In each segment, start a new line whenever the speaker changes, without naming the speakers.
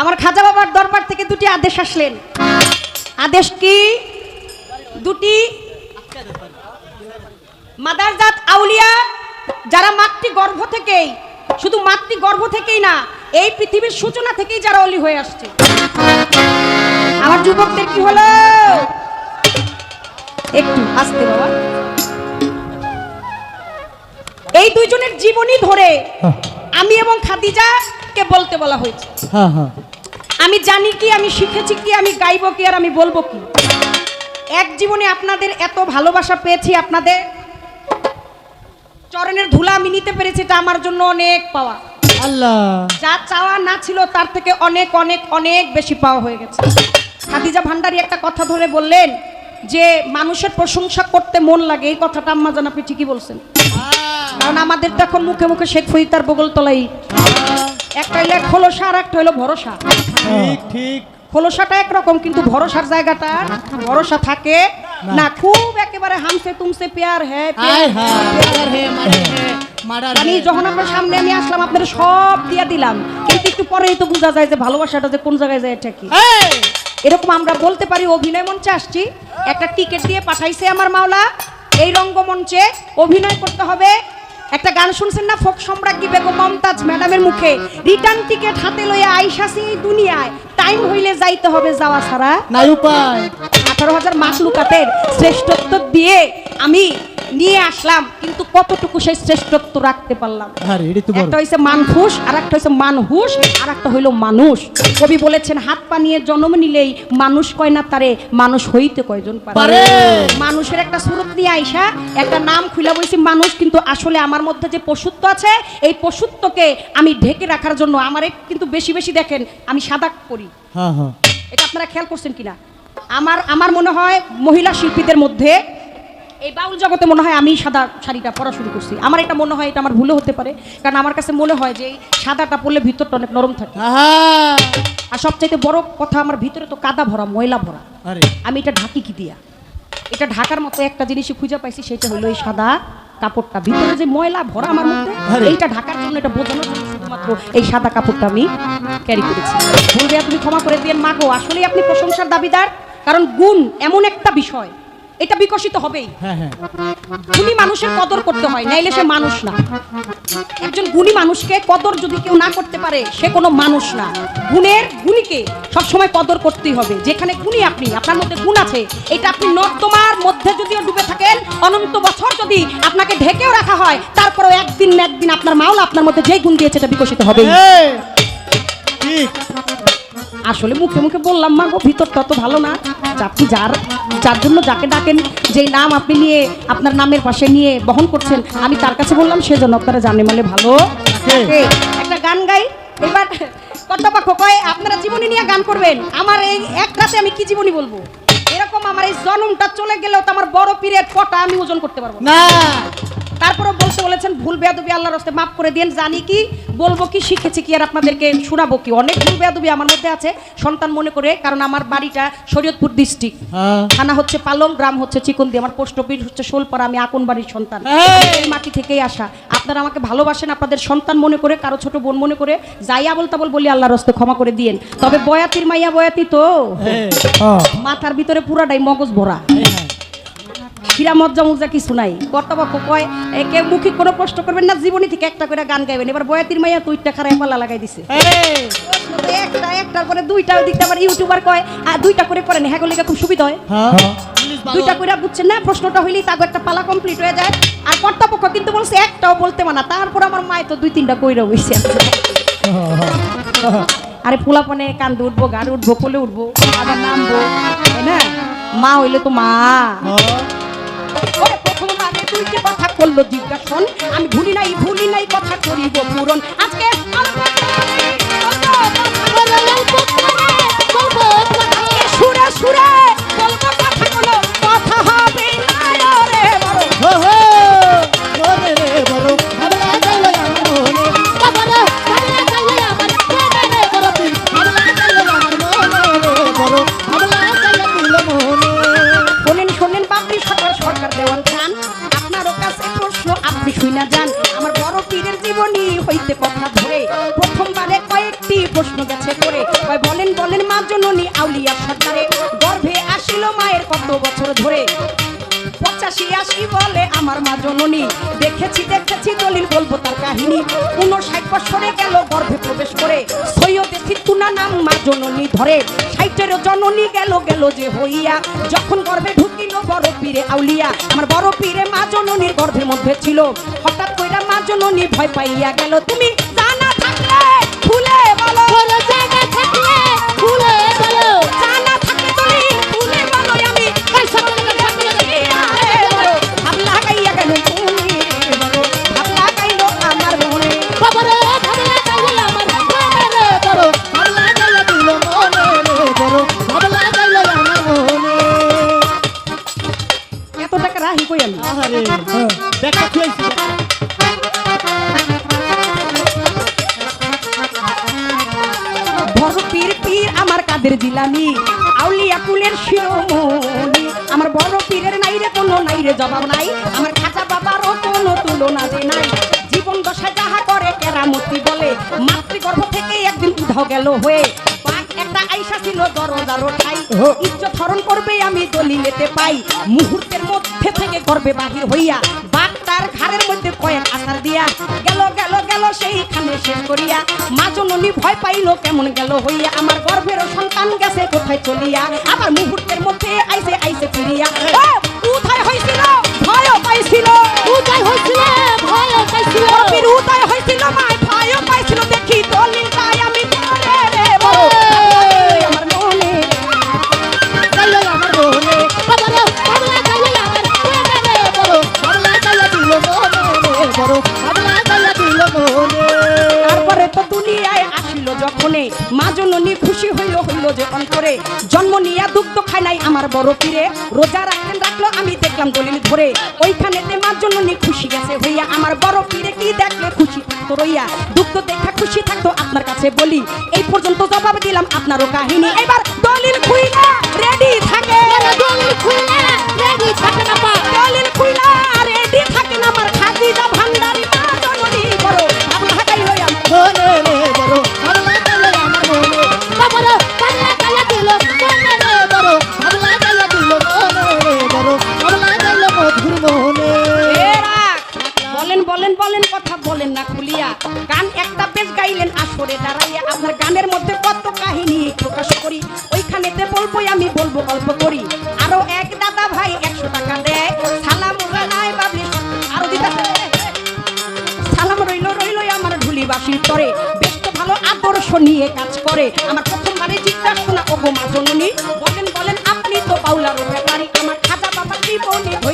আমার খাজা বাবার দরবার থেকে দুটি আদেশ আসলেন। আদেশ কি? দুটি। মাদারজাত আউলিয়া যারা মাতৃ গর্ভ থেকেই শুধু মাতৃ গর্ভ থেকেই না এই পৃথিবীর সূচনা থেকেই যারা অলি হয়ে আসছে। আমার যুবকদের কি হলো? একটু আসতে বাবা। এই দুইজনের জীবনী ধরে আমি এবং খাদিজাকে বলতে বলা হয়েছে।
হ্যাঁ হ্যাঁ।
আমি জানি কি আমি শিখেছি কি আমি গাইবো কি আর আমি বলব কি। এক জীবনে আপনাদের এত ভালোবাসা পেয়েছি আপনাদের। চরণের ধুলা আমি নিতে পেরেছি এটা আমার জন্য অনেক পাওয়া।
আল্লাহ।
যা চাওয়া না ছিল তার থেকে অনেক অনেক অনেক বেশি পাওয়া হয়ে গেছে। খাদিজা ভান্ডারি একটা কথা ধরে বললেন যে মানুষের প্রশংসা করতে মন লাগে এই কথাটা আম্মা জান আপনি ঠিকই বলছেন। কারণ আমাদের তো এখন মুখে মুখে শেখ ফরিদার বগল তলাই একটা হইলে খোলসা আর একটা হইল ভরসা।
ঠিক ঠিক।
খোলসাটা একরকম কিন্তু ভরসার জায়গাটা ভরসা থাকে না। খুব একেবারে হামসে তুমসে পেয়ার হ্যাঁ। আমি যখন আপনার সামনে আমি আসলাম আপনাদের সব দিয়া দিলাম। কিন্তু একটু পরেই তো বোঝা যায় যে ভালোবাসাটা যে কোন জায়গায় যায় এটা কি? এরকম আমরা বলতে পারি অভিনয় মঞ্চে আসছি। একটা টিকিট দিয়ে পাঠাইছে আমার মাওলা। এই রঙ্গমঞ্চে অভিনয় করতে হবে। একটা গান শুনছেন না? ফোক সম্রাজ্ঞী বেগম মমতাজ ম্যাডামের মুখে রিটার্ন টিকিট হাতে লইয়া আইসাসি এই দুনিয়ায় টাইম হইলে যাইতে হবে যাওয়া ছাড়া।
নাই উপায়।
আঠারো হাজার মাকলুকাতের শ্রেষ্ঠত্ব দিয়ে আমি নিয়ে আসলাম কিন্তু কতটুকু সেই শ্রেষ্ঠত্ব রাখতে পারলাম? একটা হইছে মানফুস আর একটা হইছে মানহুস আর একটা হইল মানুষ। কবি বলেছেন হাত পা নিয়ে জন্ম নিলেই মানুষ কয় না তারে মানুষ হইতে কয়জন
পারে।
পারে। মানুষের একটা সুরত নিয়ে আইসা একটা নাম খুলে বলছি মানুষ কিন্তু আসলে আমার মধ্যে যে পশুত্ব আছে এই পশুত্বকে আমি ঢেকে রাখার জন্য আমারে কিন্তু বেশি বেশি দেখেন আমি সাদা করি।
হ্যাঁ হ্যাঁ।
এটা আপনারা খেয়াল করছেন কিনা? আমার আমার মনে হয় মহিলা শিল্পীদের মধ্যে এই বাউল জগতে মনে হয় আমি সাদা শাড়িটা পরা শুরু করছি। আমার এটা মনে হয় এটা আমার ভুলে হতে পারে। কারণ আমার কাছে মনে হয় যে এই সাদাটা পরলে ভিতরটা অনেক নরম থাকে। আর সবচাইতে বড় কথা আমার ভিতরে তো কাদা ভরা ময়লা ভরা। আমি এটা ঢাকি কি দিয়া? এটা ঢাকার মতো একটা জিনিসই খুঁজে পাইছি সেটা হলো এই সাদা কাপড়টা। ভিতরে যে ময়লা ভরা আমার মধ্যে এইটা ঢাকার জন্য এটা বোঝানোর জন্য শুধুমাত্র এই সাদা কাপড়টা আমি ক্যারি করেছি। বলবে তুমি ক্ষমা করে দিয়েন। মাগো আসলেই আপনি প্রশংসার দাবিদার। কারণ গুণ এমন একটা বিষয় এটা বিকশিত হবেই।
হ্যাঁ হ্যাঁ।
গুণী মানুষের কদর করতে হয় নাইলে সে মানুষ না। একজন গুণী মানুষকে কদর যদি কেউ না করতে পারে সে কোনো মানুষ না। গুণের গুণীকে সবসময় কদর করতেই হবে। যেখানে গুণী আপনি আপনার মধ্যে গুণ আছে এটা আপনি নর্দমার মধ্যে যদিও ডুবে থাকেন অনন্ত বছর যদি আপনাকে ঢেকেও রাখা হয় তারপরেও একদিন না একদিন আপনার মাওলা আপনার মধ্যে যেই গুণ দিয়েছে এটা বিকশিত হবে
ঠিক।
আসলে মুখে মুখে বললাম মা গো ভিতরটা তো ভালো না। আপনি যার যার জন্য যাকে ডাকেন যেই নাম আপনি নিয়ে আপনার নামের পাশে নিয়ে বহন করছেন আমি তার কাছে বললাম সেজন্য আপনারা জানে মানে ভালো একটা গান গাই। এবার কর্তাপক্ষ কয় আপনারা জীবনী নিয়ে গান করবেন। আমার এই এক রাতে আমি কি জীবনী বলব? এরকম আমার এই জন্মটা চলে গেলেও তো আমার বড় পীরের কটা আমি ওজন করতে পারব না। তারপরে বলতে বলেছেন ভুল বেয়াদবি আল্লাহর হস্তে মাফ করে দিন জানি কি বলব কি শিখেছি কি আর আপনাদেরকে শোনাবো কি। অনেক ভুল বেয়াদবি আমার মধ্যে আছে সন্তান মনে করে কারণ আমার বাড়িটা শরীয়তপুর ডিস্ট্রিক্ট।
হ্যাঁ।
থানা হচ্ছে পালং গ্রাম হচ্ছে চিকন্দি আমার পোস্ট অফিস হচ্ছে শোলপাড়া আমি আকন বাড়ির সন্তান।
এই!
মাটি থেকেই আসা। আপনারা আমাকে ভালোবাসেন আপনাদের সন্তান মনে করে কারও ছোট বোন মনে করে যাই আবল তাবল বলি আল্লাহর হস্তে ক্ষমা করে দিয়েন। তবে বয়াতির মাইয়া বয়াতি তো।
হ্যাঁ,
মাথার ভিতরে পুরাটাই মগজ ভরা।
এই, হ্যাঁ।
হীরা মজ্জা কিছু নাই। কর্তাপক্ষ কয় একে মুখে কোনো কষ্ট করবেন না জীবনী থেকে একটা করে গান গাইবেন। এবার বয়াতির মাইয়া দুইটা খারাপ পাল্লা লাগাই দিছে।
এই,
একটা একটার পরে দুইটা দিকটা আবার ইউটিউবার কয় আর দুইটা করে করেন হ্যাঁ গলিকা খুব সুবিধা হয়।
হ্যাঁ। ভালো।
দুইটা করে বুঝছেন না প্রশ্নটা হইলেই তাকে একটা পালা কমপ্লিট হয়ে যায়। আর কর্তাপক্ষ কিন্তু বলছে একটাও বলতে মানা। তারপর আমার মায় তো দুই তিনটা কইরা বইছে। আরে পোলাপনে কান্দে উঠবো গাড়ি উঠবো কোলে উঠবো আবার নামবো তাই না? মা হইলে তো মা।
হ্যাঁ,
প্রথম যে কথা করল জিজ্ঞাসন আমি ভুলি নাই ভুলি নাই কথা করিব পূরণ আজকে সুরে সুরে জননী। দেখেছি দেখেছি দলিল বলব তার কাহিনী। উনষাট বছরে গেল, গর্ভে প্রবেশ করে। সৈয়দে সিদ্ধুনা নাম মা জননী ধরে। ষাটের জননী গেল গেল যে হইয়া। যখন গর্ভে ঢুকিল, বড় পীরে আউলিয়া। আমার বড় পীরে মা জননীর গর্ভের মধ্যে ছিল। হঠাৎ কইরা মা জননী ভয় পাইয়া গেল, তুমি জানা থাকলে খুলে বলো।
খুঁজছি
বড় পীর পীর আমার কাদের জিলানি, আউলিয়া কুলের শিরোমণি। আমার বড় পীরের নাই রে, কোনো নাই রে, জবাব নাই। আমার খাজা বাবারও কোনো তুলনা যে নাই। জীবন দশায় যাহা করে কেরামতি বলে, মাতৃগর্ভ থেকে একদিন উধাও গেল হয়ে। একটা আইসা ছিল দরজারও ঠাই ইজ্জত হরণ করবে আমি দলিলেতে পাই। মুহূর্তের মধ্যে থেকে গর্বে বাহির হইয়া বাঘ তার ঘাড়ের মধ্যে কয়েক আসার দিয়া গেল গেল গেল সেইখানে শেষ করিয়া মা জননী ভয় পাইলো কেমন গেল হইয়া আমার গর্ভের সন্তান গেছে কোথায় চলিয়া আবার মুহূর্তের মধ্যে আইসে আইসে ফিরিয়া ও, হয়েছিল ভয়ও পাইছিল।
উদয় হইছিল ভয় পাইছিল।
উদয় হয়েছিল মায় যখনে মা জননী খুশি হইল হইল যে অন্তরে জন্ম নিয়া দুগ্ধ খায় নাই আমার বড় পীরে। রোজা রাখলেন রাখল, আমি দেখলাম দলিল ধরে। ওইখানেতে মা জননী খুশি গেছে হইয়া, আমার বড় পীরে কি দেখলে খুশি থাকতো রইয়া? দুগ্ধ দেখা খুশি থাকতো, আপনার কাছে বলি। এই পর্যন্ত জবাব দিলাম আপনারও কাহিনী। এবার দলিল খুইলা রেডি থাকে।
দলিল খুলে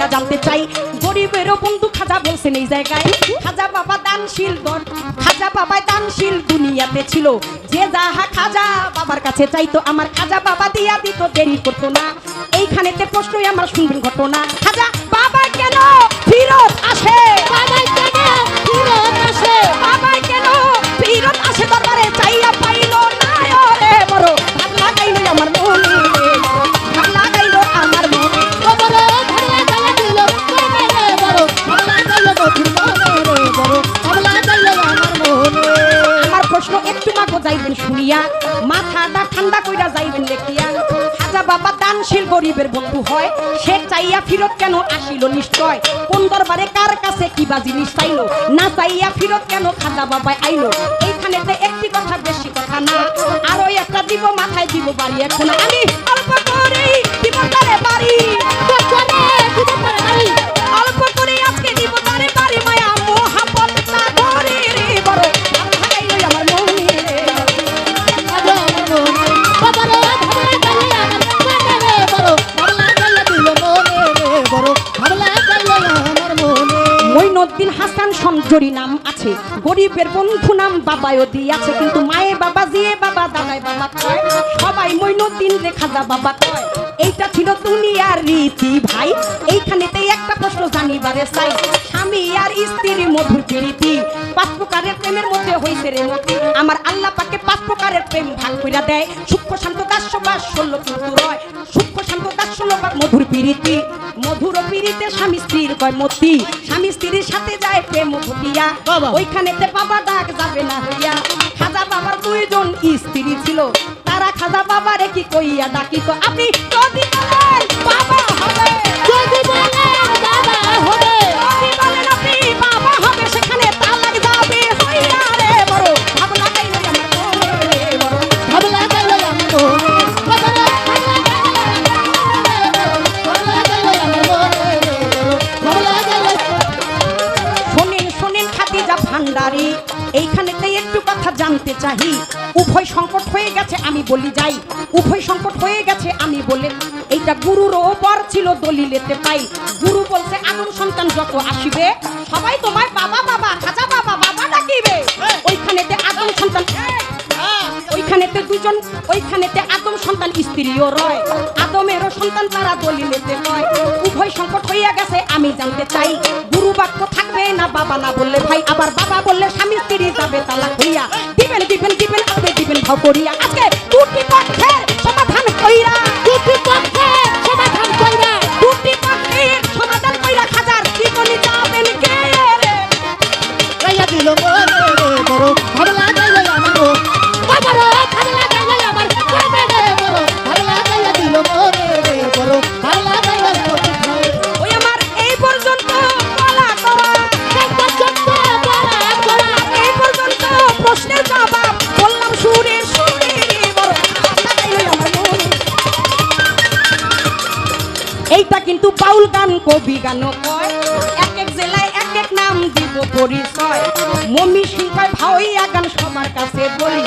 ধৈরা জানতে চাই, গরিবেরও বন্ধু খাজা বলছেন এই জায়গায়। খাজা বাবা দানশীল খাজা বাবা দানশীল দুনিয়াতে ছিল। যে যাহা খাজা বাবার কাছে চাইতো, আমার খাজা বাবা দিয়া দিত, দেরি করতো না। এইখানেতে প্রশ্নই আমার শুনবেন ঘটনা। খাজা বাবা কেন ফিরত আসে? গরিবের বন্ধু হয়, সে চাইয়া ফিরত কেন আসিল নিশ্চয়? কোন দরবারে কার কাছে কি বা জিনিস চাইলো না চাইয়া ফিরত কেন খাজা বাবাই আইলো? এইখানেতে একটি কথা বেশি কথা না, আরও একটা দিব, মাথায় দিব বাড়ি। এখন আমি অল্প করেই দিব বাড়ি। সঞ্জরি নাম আছে, গরিবের বন্ধু নাম বাবাও দিয়াছে, কিন্তু মায়ে বাবা জিয়ে বাবা দাদাই বাবা কয়, সবাই মইনুদ্দিন রে খাজা বাবা কয়। এইটা ছিল দুনিয়ার রীতি ভাই এইখানেতে একটা প্রশ্ন জানিবারে চাই। স্বামী আর স্ত্রী মধুর প্রীতি, পাঁচ প্রকারের প্রেমের মধ্যে হইছে রে মতি। আমার আল্লাহ পাকে পাঁচ প্রকারের প্রেম ভাগ কইরা দেয় সূক্ষ্ম শান্ত দাস্য বা ষোলো কিন্তু রয়। মধুর পিরিতি মধুর পিড়িতে স্বামী স্ত্রীর কয় মতি স্বামী স্ত্রীর সাথে যায় প্রেম ঘটিয়া। ওইখানেতে বাবা ডাক যাবে না হইয়া। খাজা বাবার দুইজন স্ত্রী ছিল তারা খাজা বাবারে কি কইয়া ডাকিত? আপনি যদি যাই। উভয় সংকট হয়ে গেছে আমি বলে। এইটা গুরুর ওপর ছিল দলিলেতে পাই। গুরু বলছে আমার সন্তান যত আসিবে সবাই তোমার বাবা বাবা খাজা বাবা বাবা ডাকিবে। ওইখানেতে আদম সন্তান ওইখানেতে দুজন, ওইখানেতে আদম সন্তান, স্ত্রীও রয়। আদমেরও সন্তান তারা দলিলেতে হয়। উভয় সংকট হইয়া গেছে, আমি জানতে চাই, গুরু বাক্য থাকবে না বাবা না বললে ভাই? আবার বাবা বললে স্বামী স্ত্রী যাবে তালা হইয়া। দিবেন দিবেন দিবেন, আপনি দিবেন ভাব করিয়া। আজকে দুটি পক্ষের সমাধান কইরা গান গান কয়, এক এক জেলায় এক এক নাম দিব পরিচয়। মমি সিং কয় গান সবার কাছে বলি।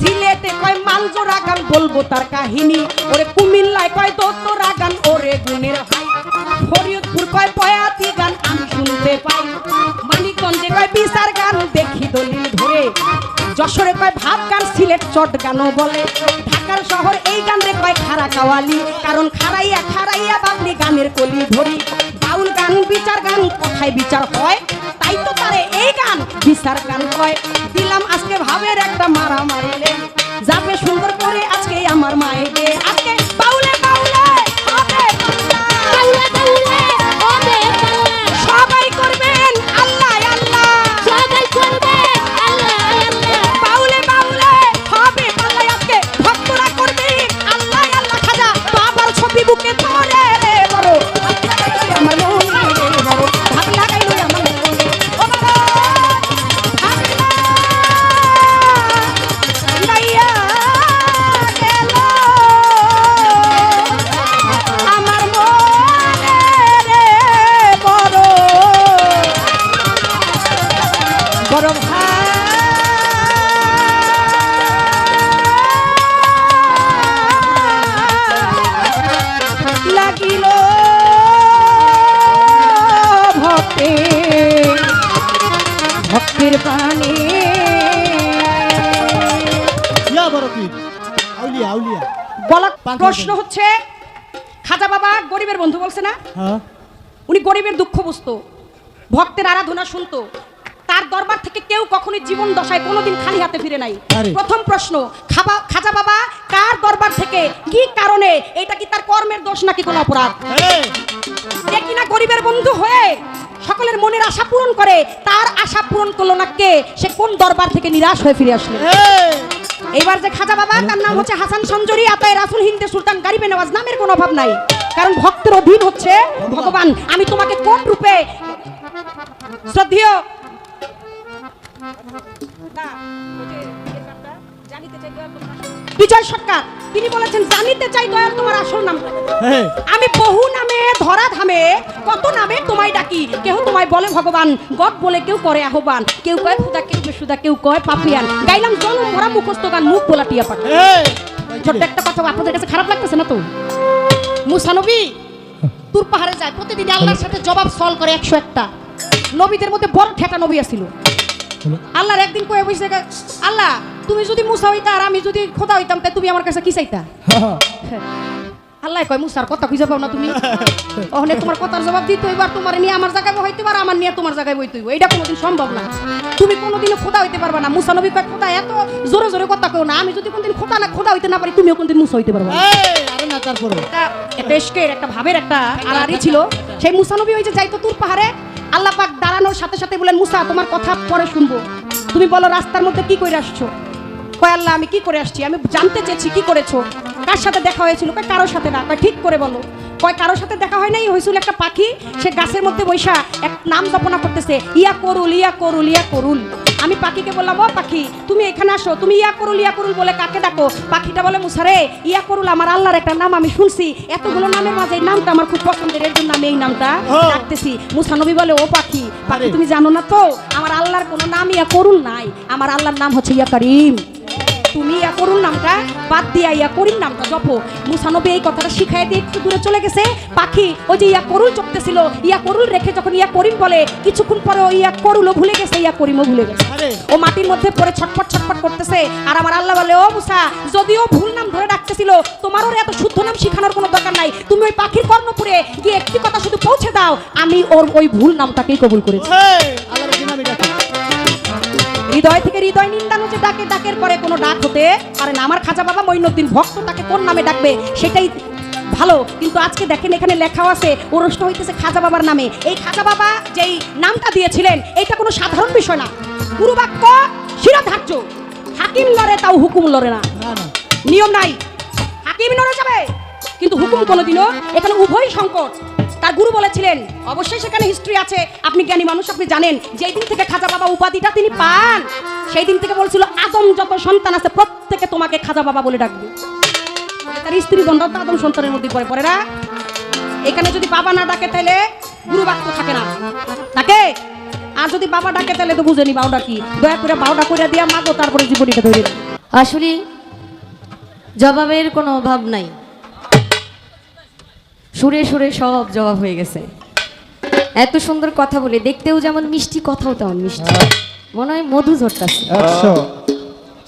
সিলেটে কয় মালজোড়া গান বলব তার কাহিনী। ওরে কুমিল্লায় কয় দোতরা গান, ওরে গুণের ভাই। ফরিদপুর কয় পয়াতি গান, আমি শুনতে পাই। মানিকগঞ্জে কয় বিচার গান, দেখি দলিল ধরে। যশোরে কয় ভাব গান, সিলেট চট গানও বলে। ঢাকার শহর এই গান রে কয় খারা কাওয়ালি। কারণ খারাইয়া খারাইয়া বাবলি গানের কলি ধরি। বাউল গান, বিচার গান, কোথায় বিচার হয়। তাই তো তারে এই গান, বিচার গান হয়। দিলাম আজকে ভাবের একটা মারা মারিলে যাবে সুন্দর করে আজকে আমার মায়েরে আজকে
কি?
বলা প্রশ্ন হচ্ছে খাজা বাবা গরিবের বন্ধু বলছে না?
হ্যাঁ।
উনি গরিবের দুঃখ বুঝতো ভক্তের আরাধনা শুনতো। তার দরবার থেকে কেউ কখনোই জীবন দশায় কোনোদিন খালি হাতে ফিরে নাই। প্রথম প্রশ্ন খাবা খাজা বাবা কার দরবার থেকে কি কারণে এটা কি তার কর্মের দোষ নাকি কোনো অপরাধ? যে গরিবের বন্ধু হয়ে সকলের মনের আশা পূরণ করে তার আশা পূরণ করল না কে? সে কোন দরবার থেকে নিরাশ হয়ে ফিরে আসলো?
এই
এইবার যে খাজা বাবা তার নাম হচ্ছে হাসান সঞ্জরি আতায় রাসুল হিন্দে সুলতান গারিবে নওয়াজ নামের কোনো অভাব নাই। কারণ ভক্তের অধীন হচ্ছে ভগবান। আমি তোমাকে কোন রূপে শ্রদ্ধেয় না, বিজয় সরকার তিনি বলেছেন জানিতে চাই দয়াল তোমার আসল নাম আমি বহু নামে ধরা ধামে কত নামে তোমায় ডাকি কেউ তোমায় বলে ভগবান বলে কেউ করে আহ্বান কেউ কয় কেউ বেসুদা কেউ কয় পাপিয়ান। গাইলাম জনম ভরা মুখস্থ গান মুখ পাখি। ছোট্ট একটা কথা আপনাদের কাছে খারাপ লাগতেছে না তো? মুসানবী তুর পাহাড়ে যায় প্রতিদিন আল্লাহর সাথে জবাব সল করে একশো একটা। নবীদের মধ্যে বড় ঠেকা নবী আছিল। আল্লাহর একদিন কয়ে বসে আল্লাহ তুমি যদি মুসা হইতা আর আমি যদি খোদা হইতাম তাই তুমি আমার কাছে কি চাইতা? আল্লাহ কয় মুসার কথা খুঁজে পাও না তুমি। ওখানে তোমার কথার জবাব দিতে তোমার নিয়ে আমার জায়গায় হইতে পারে আমার নিয়ে তোমার জায়গায় বইতে হইব। এটা কোনোদিন সম্ভব না। তুমি কোনোদিনও খোদা হইতে পারবা না। মুসা নবী কয় খোদা এত জোরে জোরে কথা কেউ না। আমি যদি কোনদিন খোদা না খোদা হইতে না পারি তুমিও কোনদিন মুসা হইতে পারবা না।
আরে না তারপরে?
একটা একটা ভাবের একটা আড়াআড়ি ছিল। সেই মুসানবী ওই যে যাইতো তুর পাহাড়ে আল্লাহ পাক দাঁড়ানোর সাথে সাথে বলেন মুসা তোমার কথা পরে শুনব। তুমি বলো রাস্তার মধ্যে কি করে আসছো? কয় আল্লাহ আমি কি করে আসছি? আমি জানতে চেয়েছি কি করেছ? কার সাথে দেখা হয়েছিল? কয় কারোর সাথে না। কয় ঠিক করে বলো। কয় কারোর সাথে দেখা হয় নাই? হয়েছিল একটা পাখি সে গাছের মধ্যে বৈশা এক নাম জপনা করতেছে ইয়া করুল ইয়া করুল ইয়া করুল। আমি পাখিকে বললাম ও পাখি তুমি এখানে আসো। তুমি ইয়া করুল ইয়া করুল বলে কাকে ডাকো? পাখিটা বলে মুসারে ইয়া করুল আমার আল্লাহর একটা নাম আমি শুনছি। এতগুলো নামের মাঝে এই নামটা আমার খুব পছন্দের এর জন্য আমি এই নামটা
ও।
ডাকতেছি। মুসানবী বলে ও পাখি পাখি তুমি জানো না তো? আমার আল্লাহর কোনো নাম ইয়া করুল নাই। আমার আল্লাহর নাম হচ্ছে ইয়া করিম। তুমি ইয়া করুন নামটা বাদ দিয়া ইয়া করিম নামটা জপো। মুসানবী এই কথাটা শিখাই দিয়ে একটু দূরে চলে গেছে। পাখি ওই যে ইয়া করুল জপতেছিল ইয়া করুল রেখে যখন ইয়া করিম বলে কিছুক্ষণ পরে ওই ইয়া করুলও ভুলে গেছে ইয়া করিমও ভুলে গেছে। ও মাটির মধ্যে পড়ে ছটফট ছটফট করতেছে। আর আমার আল্লাহ বলে ও মুসা যদিও ভুল নাম ধরে ডাকতেছিল তোমার ওর এত শুদ্ধ নাম শেখানোর কোনো দরকার নাই। তুমি ওই পাখির কর্ণপুরে গিয়ে একটি কথা শুধু পৌঁছে দাও। আমি ওর ওই ভুল নামটাকেই কবুল করেছি।
ডাকে
হৃদয় থেকে হৃদয় নিন্দানো যে ডাকে ডাকের পরে কোনো ডাক হতে পারে না। আমার খাজা বাবা মঈনুদ্দিন ভক্ত তাকে কোন নামে ডাকবে সেটাই ভালো। কিন্তু আজকে দেখেন এখানে লেখাও আছে ওরষ্ট হইতেছে খাজা বাবার নামে। এই খাজা বাবা যেই নামটা দিয়েছিলেন এটা কোনো সাধারণ বিষয় না। গুরু বাক্য শিরোধার্য। হাকিম লড়ে তাও হুকুম লড়ে না। নিয়ম নাই। হাকিম নড়ে যাবে কিন্তু হুকুম কোনোদিনও এখানে উভয় সংকট। তার গুরু বলেছিলেন, অবশ্যই সেখানে হিস্ট্রি আছে। আপনি জ্ঞানী মানুষ, আপনি জানেন যেই দিন থেকে খাজা বাবা উপাধিটা তিনি পান। সেই দিন থেকে বলছিল, আদম যত সন্তান আছে, প্রত্যেকে তোমাকে খাজা বাবা বলে ডাকবে। তার স্ত্রী গন্ধ তো আদম সন্তানের মধ্যে পড়ে পড়ে না? এখানে যদি বাবা না ডাকে তাহলে গুরু বাক্য থাকে না। তাকে? আর যদি বাবা ডাকে তাহলে তো বুঝেনি বাউডা কি। দয়া করে বাউডা করে দিয়া মাগো, তারপরে জীবনীটা ধরে।
আসলে জবাবের কোনো অভাব নাই। সুরে সুরে সব জবাব হয়ে গেছে। এত সুন্দর কথা বলে দেখতেও যেমন মিষ্টি কথাও তেমন মিষ্টি। মনে হয় মধু ঝরতাছে।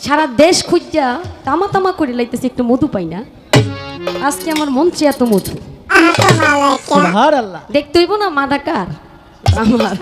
সারা দেশ খুঁজা তামা তামা করে লাইতেছে একটু মধু পাই না। আজকে আমার মঞ্চে এত মধু।
সুবহান আল্লাহ
দেখতে হইব না মাদাকার। আমার।